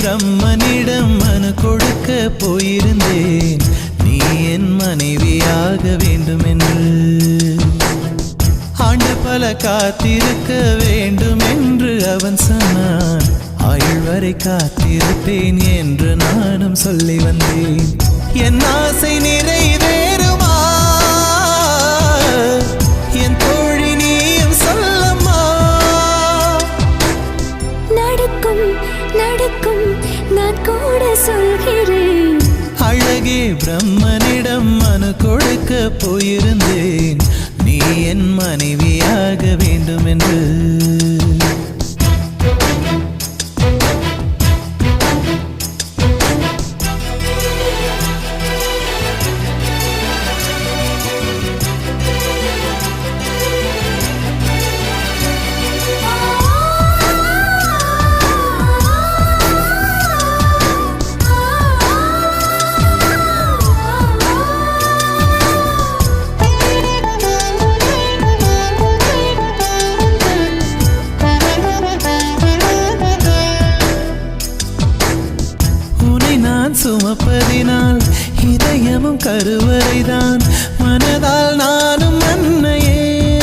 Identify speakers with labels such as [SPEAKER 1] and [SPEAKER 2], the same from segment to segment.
[SPEAKER 1] பிரம்மனிடம் மனு கொடுக்க போயிருந்தேன். நீ என் மனைவியாக வேண்டும் என்று ஆண்டு பல காத்திருக்க வேண்டும் என்று அவன் சொன்னான். ஆயுள் வரை காத்திருப்பேன் என்று நானும் சொல்லி வந்தேன். என் ஆசை நிறைவே பிரம்மனிடம் மனு கொடுக்க போயிருந்தேன். நீ என் மனைவியாக வேண்டும் என்று நான் சுமப்பதினால் இதயமும் கருவறைதான். மனதால் நானும் அன்னையே.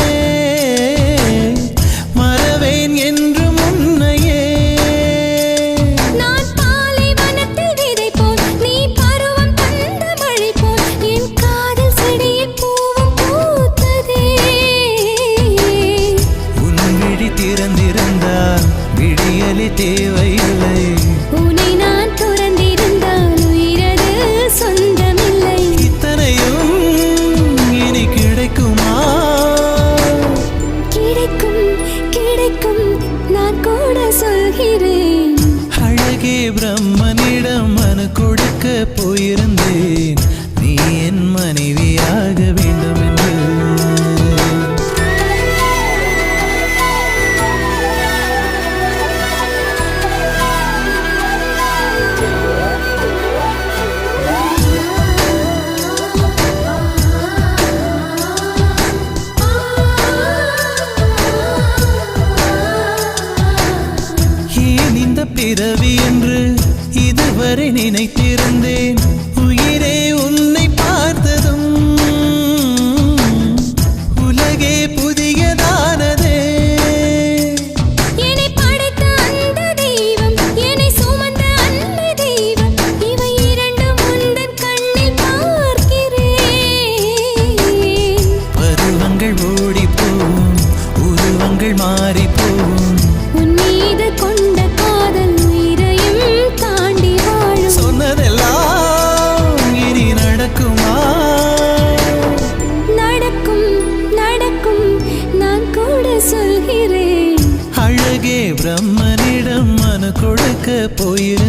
[SPEAKER 1] மறவேன் என்றும் உன்னையே.
[SPEAKER 2] நான்
[SPEAKER 1] கொடுக்க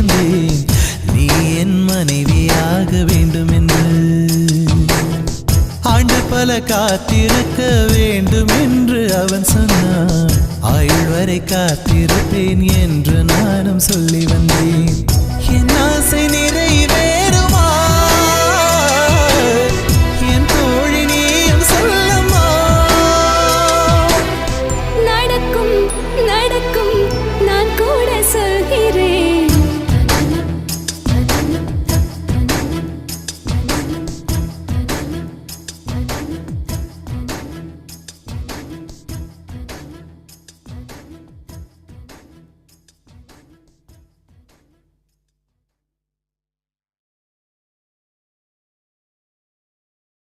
[SPEAKER 1] வந்தேன் நீ என் மனைவியாக வேண்டும் என்று ஆண்டு பல காத்திருக்க வேண்டும் என்று அவன் சொன்னான். ஆயுள் வரை காத்திருப்பேன் என்று நானும் சொல்லி வந்தேன். என் ஆசை நிறைவேறுமா? நடக்கும் நட